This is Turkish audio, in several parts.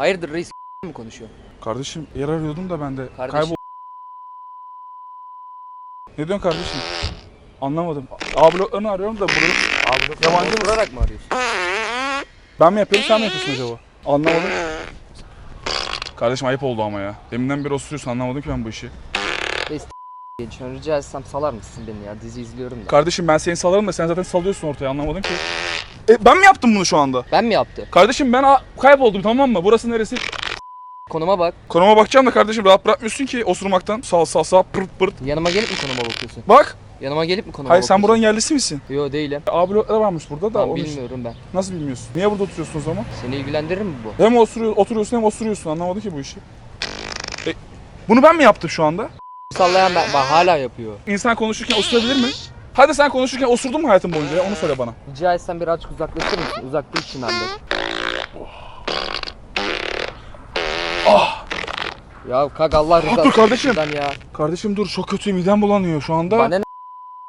Hayırdır reis mi konuşuyor? Kardeşim yer arıyordum da ben de Kardeşim. kaybol. Ne diyorsun kardeşim? Anlamadım. A bloklarını arıyorum da bunu Abi Yabancı mısın? Vurarak mı arıyorsun? ben mi yapıyorum sen mi yapıyorsun acaba? Anlamadım. Kardeşim ayıp oldu ama ya. Deminden beri osuruyorsun anlamadım ki ben bu işi. Geçiyorum rica etsem salar mısın beni ya? Dizi izliyorum da. Kardeşim ben seni salarım da sen zaten salıyorsun ortaya anlamadım ki. E, ben mi yaptım bunu şu anda? Ben mi yaptım? Kardeşim ben a- kayboldum tamam mı? Burası neresi? Konuma bak. Konuma bakacağım da kardeşim rahat bırakmıyorsun ki osurmaktan. Sağ sağ sağ pırt pırt. Yanıma gelip mi konuma bakıyorsun? Bak. Yanıma gelip mi konuma Hayır sen bakıyorsun? buranın yerlisi misin? Yo değilim. A blokları varmış burada da. Ben onun için- bilmiyorum ben. Nasıl bilmiyorsun? Niye burada oturuyorsun o zaman? Seni ilgilendirir mi bu? Hem osuruyor, oturuyorsun hem osuruyorsun anlamadı ki bu işi. E, bunu ben mi yaptım şu anda? Sallayan ben. Bak hala yapıyor. İnsan konuşurken osurabilir mi? Hadi sen konuşurken osurdun mu hayatın boyunca ya? Onu söyle bana. Rica etsem birazcık uzaklaşır mısın? Uzak dur için hallet. Ah! Ya kalk Allah rızası dur kardeşim. için ya. Kardeşim dur çok kötü midem bulanıyor şu anda. Bana ne?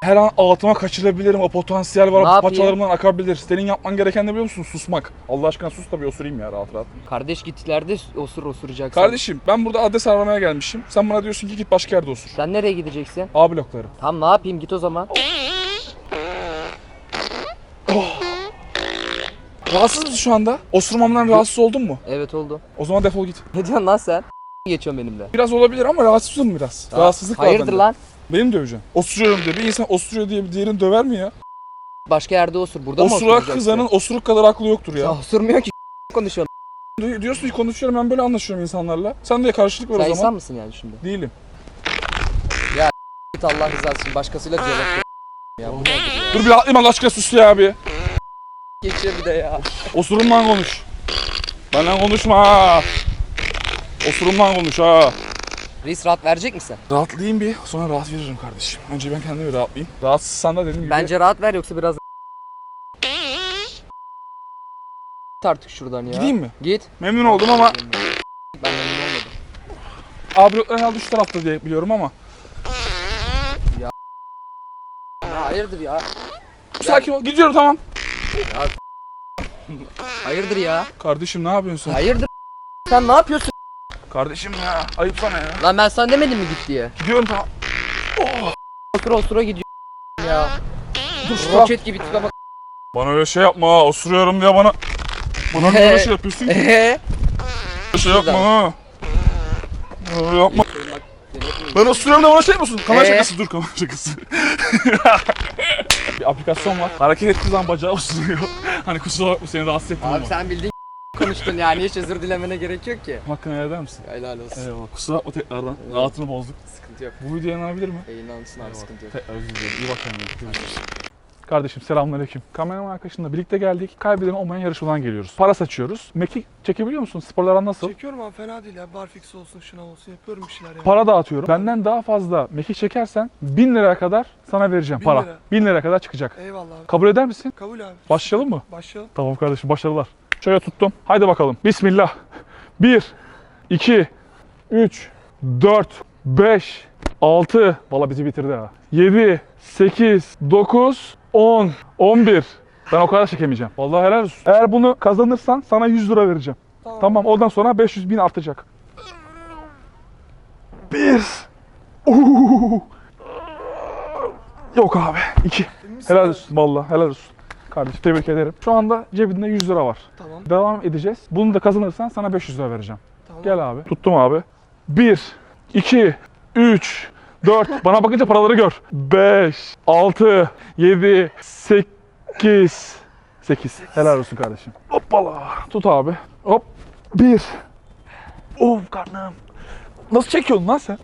Her an altıma kaçırabilirim. O potansiyel var. Ne yapayım? Paçalarımdan akabilir. Senin yapman gereken ne biliyor musun? Susmak. Allah aşkına sus da bir osurayım ya rahat rahat. Kardeş gittilerde osur osuracaksın. Kardeşim ben burada adres aramaya gelmişim. Sen bana diyorsun ki git başka yerde osur. Sen nereye gideceksin? A blokları. Tamam ne yapayım git o zaman. Rahatsız mısın şu anda? Osurmamdan rahatsız oldun mu? Evet oldu. O zaman defol git. Ne diyorsun lan sen? Geçiyorsun benimle. Biraz olabilir ama rahatsızım biraz. Rahatsızlık var Hayırdır bende. lan? Beni mi döveceksin? Osuruyorum diye bir insan osuruyor diye bir diğerini döver mi ya? Başka yerde osur. Burada mı Osurak osuracaksın? kızanın osuruk kadar aklı yoktur Ya ya. osurmuyor ki konuşuyorsun. Di- Diyorsun ki konuşuyorum ben böyle anlaşıyorum insanlarla. Sen de karşılık ver Sen o insan zaman. mısın yani şimdi? Değilim. Git Allah rızası için başkasıyla diyalog kur- Ya bu nedir ya? Dur bir rahatlayayım Allah aşkına sus ya abi. Geçiyor bir de ya. Osurumdan konuş. Benden konuşma. Osurumdan konuş ha. Reis rahat verecek misin? Rahatlayayım bir sonra rahat veririm kardeşim. Önce ben kendime bir rahatlayayım. Rahatsızsan da dediğim gibi. Bence rahat ver yoksa biraz artık şuradan ya. Gideyim mi? Git. Memnun oldum ama Ben memnun olmadım. abi herhalde şu tarafta diye biliyorum ama. Ya hayırdır ya? Sakin ol. Gidiyorum tamam. Hayırdır ya? Kardeşim ne yapıyorsun sen? Hayırdır? Sen ne yapıyorsun? Kardeşim ya ayıp sana ya. Lan ben sana demedim mi git diye? Gidiyorum tamam. Osura osura gidiyor ya. Dur Roket gibi tipe bak. Bana öyle şey yapma ha. Osuruyorum diye bana. Bana niye öyle şey yapıyorsun ki? Öyle şey yapma ha. Öyle yapma. Ben osuruyorum da bana şey yapıyorsun. Kamera Ee? şakası dur kamera şakası. bir aplikasyon var. Hareket ettiği zaman bacağı osuruyor. hani kusura bakma seni rahatsız ettim Abi ama. sen bildiğin konuştun yani hiç özür dilemene gerek yok ki. Hakkını helal eder misin? Helal olsun. Eyvallah. Kusura bakma tekrardan. Evet. Rahatını bozduk. Sıkıntı yok. Bu video yayınlanabilir mi? Yayınlansın abi sıkıntı yok. Tekrar özür dilerim. İyi bak kendine. Kardeşim selamünaleyküm. Kameraman arkadaşımla birlikte geldik. Kaybeden olmayan yarışmadan geliyoruz. Para saçıyoruz. Mekik çekebiliyor musun? Sporlar nasıl? Çekiyorum abi fena değil ya. Barfix olsun şınav olsun yapıyorum bir şeyler ya. Para dağıtıyorum. Benden daha fazla mekik çekersen 1000 liraya kadar sana vereceğim Bin para. lira. 1000 liraya kadar çıkacak. Eyvallah abi. Kabul eder misin? Kabul abi. Başlayalım mı? Başlayalım. Tamam kardeşim başarılar. Şöyle tuttum. Haydi bakalım. Bismillah. 1, 2, 3, 4, 5, 6. Valla bizi bitirdi ha. 7, 8, 9, 10, 11. Ben o kadar çekemeyeceğim. Vallahi helal olsun. Eğer bunu kazanırsan sana 100 lira vereceğim. Tamam. Tamam ondan sonra 500 bin artacak. 1. Oo. Yok abi. 2. Emin misin Helal olsun vallahi helal olsun. Kardeşim tebrik ederim. Şu anda cebinde 100 lira var. Tamam. Devam edeceğiz. Bunu da kazanırsan sana 500 lira vereceğim. Tamam. Gel abi. Tuttum abi. 1, 2, 3, 4. Bana bakınca paraları gör. 5, 6, 7, 8. 8. Helal olsun kardeşim. Hoppala. Tut abi. Hop. 1. Of karnım. Nasıl çekiyorsun lan sen?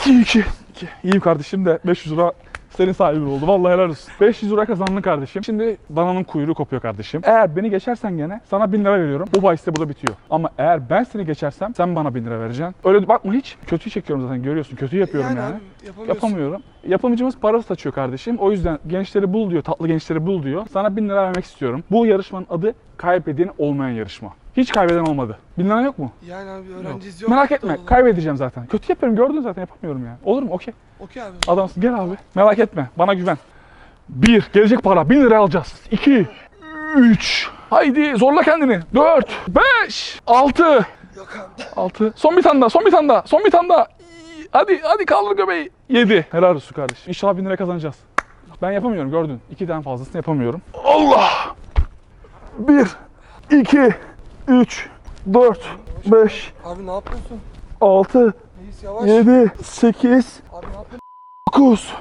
2, 2. 2. İyiyim kardeşim de 500 lira senin sahibin oldu. Vallahi helal olsun. 500 lira kazandın kardeşim. Şimdi dananın kuyruğu kopuyor kardeşim. Eğer beni geçersen gene sana 1000 lira veriyorum. Bu bahis de burada bitiyor. Ama eğer ben seni geçersem sen bana 1000 lira vereceksin. Öyle bakma hiç. Kötü çekiyorum zaten görüyorsun. Kötü yapıyorum yani. yapamıyorsun. Yapamıyorum. Yapımcımız para saçıyor kardeşim. O yüzden gençleri bul diyor, tatlı gençleri bul diyor. Sana 1000 lira vermek istiyorum. Bu yarışmanın adı kaybeden olmayan yarışma. Hiç kaybeden olmadı. 1000 lira yok mu? Yani abi öğrenciyiz yok. Merak etme. Doğru. Kaybedeceğim zaten. Kötü yapıyorum gördün zaten yapamıyorum yani. Olur mu? Okey. Okey abi. Adamsın gel abi. Merak etme. Bana güven. Bir. Gelecek para. Bin lira alacağız. İki. Üç. Haydi zorla kendini. 4, 5, 6, Yok abi. 6. Son bir tane daha, son bir tane daha, son bir tane daha. Hadi, hadi kaldır göbeği. 7. Helal olsun kardeşim. İnşallah 1000 lira kazanacağız. Ben yapamıyorum gördün. 2'den fazlasını yapamıyorum. Allah! 1, 2, 3, 4, 5, Abi ne yapıyorsun? 6, Reis yavaş. 7, 8, Abi ne yapıyorsun 9.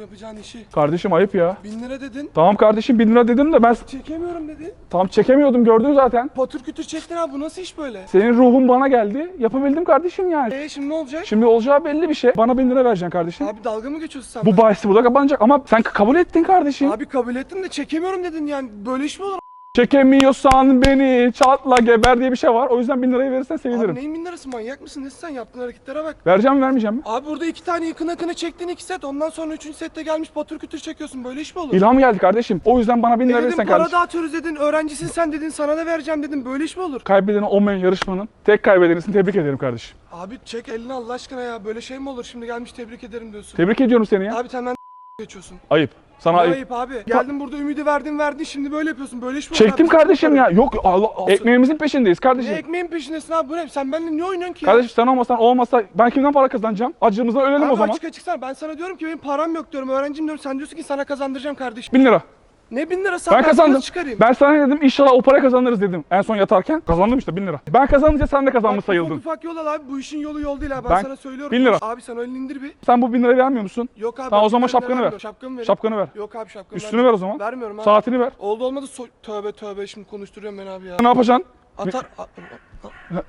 yapacağın işi? Kardeşim ayıp ya. Bin lira dedin. Tamam kardeşim 1000 lira dedim de ben Çekemiyorum dedi. tam çekemiyordum gördün zaten. Patır kütür çektin abi bu nasıl iş böyle? Senin ruhun bana geldi. Yapabildim kardeşim yani. Eee şimdi ne olacak? Şimdi olacağı belli bir şey. Bana 1000 lira vereceksin kardeşim. Abi dalga mı geçiyorsun sen? Bu bahsi burada kapanacak ama sen kabul ettin kardeşim. Abi kabul ettim de çekemiyorum dedin yani böyle iş mi olur? Çekemiyorsan beni çatla geber diye bir şey var. O yüzden 1000 lirayı verirsen Abi sevinirim. neyin bin lirası manyak mısın? Nesin sen yaptığın hareketlere bak. Vereceğim mi vermeyeceğim mi? Abi burada iki tane yakın akına çektin iki set ondan sonra üçüncü sette gelmiş patır kütür çekiyorsun böyle iş mi olur? İlham geldi kardeşim. O yüzden bana 1000 E lira dedim verirsen para kardeşim. dağıtıyoruz dedin öğrencisin sen dedin sana da vereceğim dedin böyle iş mi olur? Kaybedeni olmayan yarışmanın tek kaybedenisin. Tebrik ederim kardeşim. Abi çek elini Allah aşkına ya böyle şey mi olur şimdi gelmiş tebrik ederim diyorsun. Tebrik ediyorum seni ya. Abi sen ben geçiyorsun. Ayıp. Sana ayıp. ayıp abi. Geldin burada ümidi verdin verdin şimdi böyle yapıyorsun böyle iş mi olur? Çektim abi? kardeşim ya. Yok Allah, ekmeğimizin peşindeyiz Ne kardeşim. ekmeğin peşindesin abi bu ne? Sen benimle niye oynuyorsun ki ya? Kardeşim sen olmasan olmasa ben kimden para kazanacağım? Acımızdan ölelim Abi o zaman. açık açık sana ben sana diyorum ki benim param yok diyorum öğrencim diyorum sen diyorsun ki sana kazandıracağım kardeşim. 1000 lira. Ne bin lirası Ben sana kazandım. çıkarayım? Ben sana dedim inşallah o para kazanırız dedim. En son yatarken kazandım işte 1000 lira. Ben kazanınca sen de kazanmış Bak, sayıldın. Ufak ufak yol al abi bu işin yolu yol değil abi ben, Ben- sana söylüyorum. bin lira. Abi sen elini indir bir. Sen bu 1000 lirayı vermiyor musun? Yok abi. Tamam, ben o zaman bin lira şapkanı ver. Şapkamı ver. Şapkanı ver. Yok abi şapkamı Üstünü ver o zaman. Vermiyorum abi. Saatini ver. Oldu olmadı so- tövbe tövbe şimdi konuşturuyorum beni abi ya. Ne yapacaksın? Atar.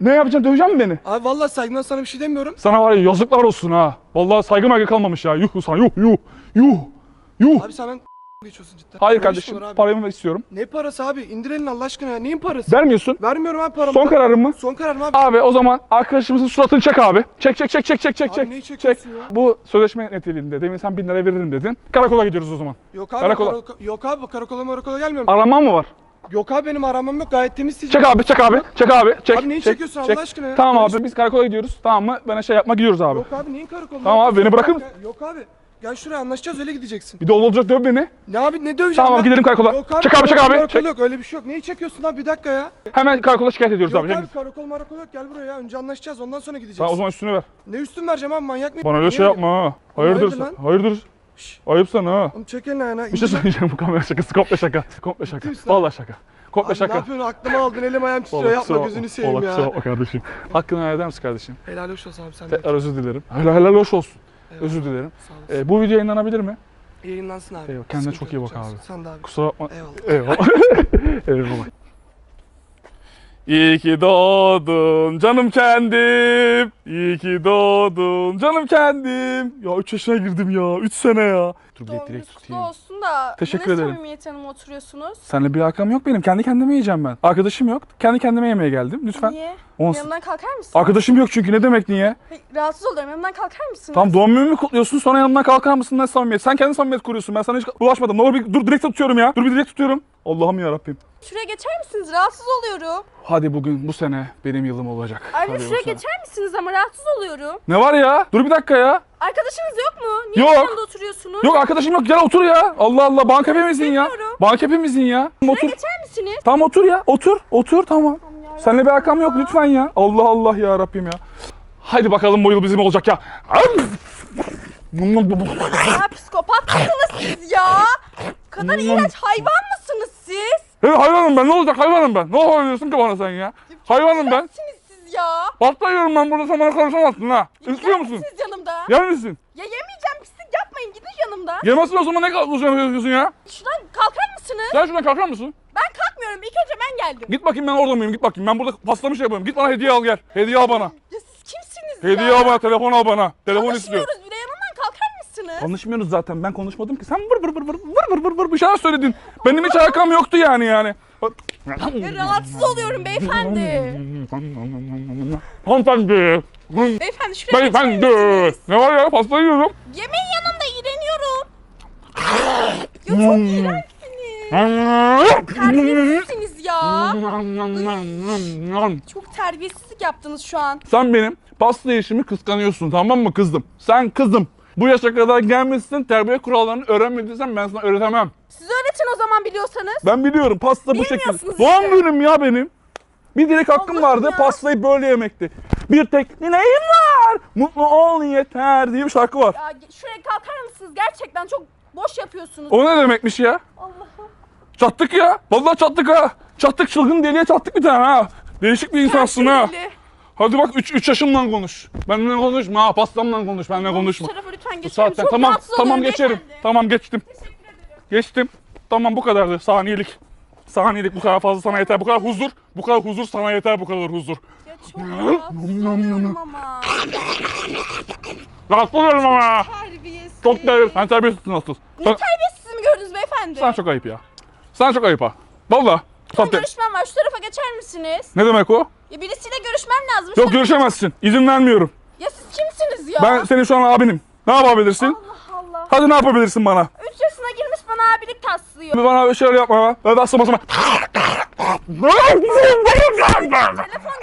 Ne yapacaksın? Döveceksin mi beni? Abi vallahi saygımdan sana bir şey demiyorum. Sana var ya yazıklar olsun ha. Vallahi saygı maygı kalmamış ya. Yuh sana yuh yuh. Yuh. Yuh. Abi sen ben geçiyorsun cidden. Hayır kardeşim paramı istiyorum. Ne parası abi? İndir elini Allah aşkına ya. Neyin parası? Vermiyorsun. Vermiyorum abi paramı. Son kararın mı? Son kararım abi. Abi o zaman arkadaşımızın suratını çek abi. Çek çek çek çek çek çek Abi çek. neyi Çek. çekiyorsun ya? Bu sözleşme niteliğinde. Demin sen 1000 lira veririm dedin. Karakola gidiyoruz o zaman. Yok abi Karakola. karakola. Yok abi karakola marakola gelmiyorum. Araman mı var? Yok abi benim aramam yok gayet temiz sizin. Çek abi, çek abi, çek abi, çek. Abi neyi çek, çekiyorsun çek. Allah aşkına ya? Tamam abi biz karakola gidiyoruz. Tamam mı? Bana şey yapma gidiyoruz abi. Yok abi neyin karakolu? Tamam abi, beni bırakır Gel- Yok abi. Gel şuraya anlaşacağız öyle gideceksin. Bir de olacak döv beni. Ne abi ne döveceğim Tamam ben? gidelim karakola. Yok abi. çek abi, çek karakol abi. Çek. Yok öyle bir şey yok. Neyi çekiyorsun abi bir dakika ya. Hemen karakola şikayet ediyoruz Yok abi. abi karakol marakol yok gel buraya ya. Önce anlaşacağız ondan sonra gideceğiz. Tamam o zaman üstünü ver. Ne üstün vereceğim abi manyak mı? Bana öyle şey yapma ha. Hayırdır hayırdır sen? lan? Hayırdır? Şşş. Ayıp sana ha. Oğlum çek elini ayağına. Bir şey söyleyeceğim bu kamera şakası. Komple şaka. Komple şaka. misin abi? Vallahi şaka. Komple Abi ne şaka. yapıyorsun aklıma aldın elim ayağım titriyor Vallahi yapma kusura bakma. gözünü seveyim Vallahi ya. kusura bakma kardeşim. Hakkını helal eder misin kardeşim? Helal hoş olsun abi sen de. Tekrar özür dilerim. Helal helal hoş olsun. Eyvallah. Özür dilerim. Sağ. Ee, bu video yayınlanabilir mi? Yayınlansın abi. Eyvallah, kendine Sıkıntı çok iyi yok, bak canım. abi. Sen de abi. Kusura bakma. Eyvallah. Eyvallah. Eyvallah. İyi ki doğdun canım kendim. İyi ki doğdun canım kendim. Ya 3 yaşına girdim ya. 3 sene ya. Dur bir direkt kutlu tutayım. olsun da Teşekkür ne ederim. samimiyet hanım oturuyorsunuz? Seninle bir alakam yok benim. Kendi kendime yiyeceğim ben. Arkadaşım yok. Kendi kendime yemeye geldim. Lütfen. Niye? On- Yanımdan kalkar mısınız? Arkadaşım yok çünkü ne demek niye? Hey, rahatsız oluyorum yanımdan kalkar mısınız? Tam doğum günümü kutluyorsun sonra yanımdan kalkar mısın ne samimiyet? Sen kendi samimiyet kuruyorsun. Ben sana hiç bulaşmadım. Ne olur bir dur direkt tutuyorum ya. Dur bir direkt tutuyorum. Allah'ım ya Rabbim. Şuraya geçer misiniz? Rahatsız oluyorum. Hadi bugün bu sene benim yılım olacak. Anne Hadi şuraya sene. geçer misiniz ama rahatsız oluyorum. Ne var ya? Dur bir dakika ya. Arkadaşınız yok mu? Niye Yok. yanımda oturuyorsunuz? Yok arkadaşım yok gel otur ya. Allah Allah banka hepimizin ya. istemiyorum. Banka hepimizin ya. Otur. geçer misiniz? Tamam otur ya. Otur. Otur tamam. Tamam Seninle bir alakam yok lütfen ya. Allah Allah ya Rabbim ya. Haydi bakalım bu yıl bizim olacak ya. Ya psikopat mısınız siz ya? Bu kadar iğrenç hayvan mısınız siz? Hey, hayvanım ben ne olacak hayvanım ben. Ne yapıyorsun ki bana sen ya? Hayvanım ben. Kimsiniz siz ya? Pasta ben burada sen bana karışamazsın ha. İstiyor musun? Siz yanımda. Yer misin? Ya yemeyeceğim pislik yapmayın gidin yanımda. Yemezsin o zaman ne kalkıyorsun ya? Şuradan kalkar mısınız? Sen şuradan kalkar mısın? Ben kalkmıyorum ilk önce ben geldim. Git bakayım ben orada mıyım git bakayım ben burada paslamış şey yapıyorum. Git bana hediye al gel. Hediye al bana. Ya siz kimsiniz Hediye ya? al bana telefon al bana. Telefon istiyor. Konuşmuyoruz bile yanımdan kalkar mısınız? Konuşmuyoruz zaten ben konuşmadım ki. Sen vır vır vır vır vır vır vır bir şeyler söyledin. Benim hiç alakam yoktu yani yani. Rahatsız oluyorum beyefendi. Hanımefendi. beyefendi şuraya Beyefendi. Ne var ya? Pasta yiyorum. Yemeğin yanında iğreniyorum. ya çok iğrençsiniz. Terbiyesizsiniz ya. Çok terbiyesizlik yaptınız şu an. Sen benim pasta işimi kıskanıyorsun tamam mı kızım? Sen kızım. Bu yaşa kadar gelmişsin terbiye kurallarını öğrenmediysen ben sana öğretemem. Siz öğretin o zaman biliyorsanız. Ben biliyorum pasta bu şekilde. Doğum işte. günüm ya benim. Bir dilek hakkım Allah'ım vardı ya. pastayı böyle yemekti. Bir tek dileğim var mutlu ol yeter diye bir şarkı var. Ya şuraya kalkar mısınız? Gerçekten çok boş yapıyorsunuz. O ne demekmiş ya? Allah'ım. Çattık ya. Vallahi çattık ha. Çattık çılgın deliye çattık bir tane ha. Değişik bir insansın ha. Deli. Hadi bak 3 3 yaşımdan konuş. Benimle konuşma ha. Pastamdan konuş. Benimle konuşma. Şu tarafa lütfen Bu geçelim. saatten Çok tamam rahatsız tamam oluyorum geçerim. beyefendi. Tamam geçtim. Geçtim. Tamam bu kadardı. Saniyelik. Saniyelik bu kadar fazla sana yeter. Bu kadar huzur. Bu kadar huzur sana yeter. Bu kadar huzur. Ya çok rahatsız oluyorum ama. Rahatsız oluyorum ama. Terbiyesiz. Çok değerli. Sen terbiyesizsin asıl. Ne Sen, terbiyesiz mi gördünüz beyefendi? sen çok ayıp ya. Sen çok ayıp ha. Valla. Son Sahte. görüşmem var. Şu tarafa geçer misiniz? Ne demek o? Ya birisiyle görüşmem lazım. Yok görüşemezsin. İzin vermiyorum. Ya siz kimsiniz ya? Ben senin şu an abinim. Ne yapabilirsin? Allah Allah. Hadi ne yapabilirsin bana? 3 yaşına girmiş bana abilik taslıyor. Bana bir şeyler yapma. Ben de basma. Telefon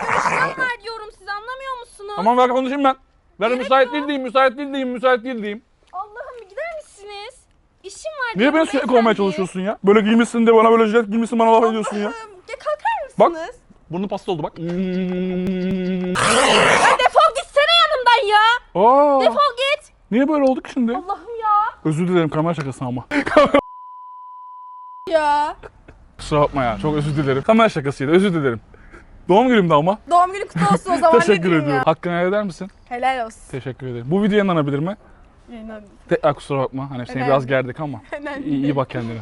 görüşmem var diyorum siz anlamıyor musunuz? Tamam ver konuşayım ben. Gerek müsait değil diyeyim, müsait değil diyeyim, müsait değil diyeyim. Allah'ım bir gider misiniz? İşim var Niye beni sürekli kovmaya çalışıyorsun ya? Böyle giymişsin de bana böyle jilet giymişsin bana laf ediyorsun ya. Ya kalkar Bak. mısınız? Burnu pasta oldu bak. Ya defol gitsene yanımdan ya. Aa, Defol git. niye böyle olduk şimdi? Allah'ım ya. Özür dilerim kamera şakası ama. Ya. Kusura bakma ya çok özür dilerim. Kamera şakasıydı özür dilerim. Doğum günümdü ama. Doğum günü kutlu olsun o zaman ne Teşekkür diyeyim ediyorum. ya. Hakkını helal eder misin? Helal olsun. Teşekkür ederim. Bu video yayınlanabilir mi? Yayınlandı. Tekrar kusura bakma. Hani seni Önemli. biraz gerdik ama. Önemli İyi, iyi bak kendine.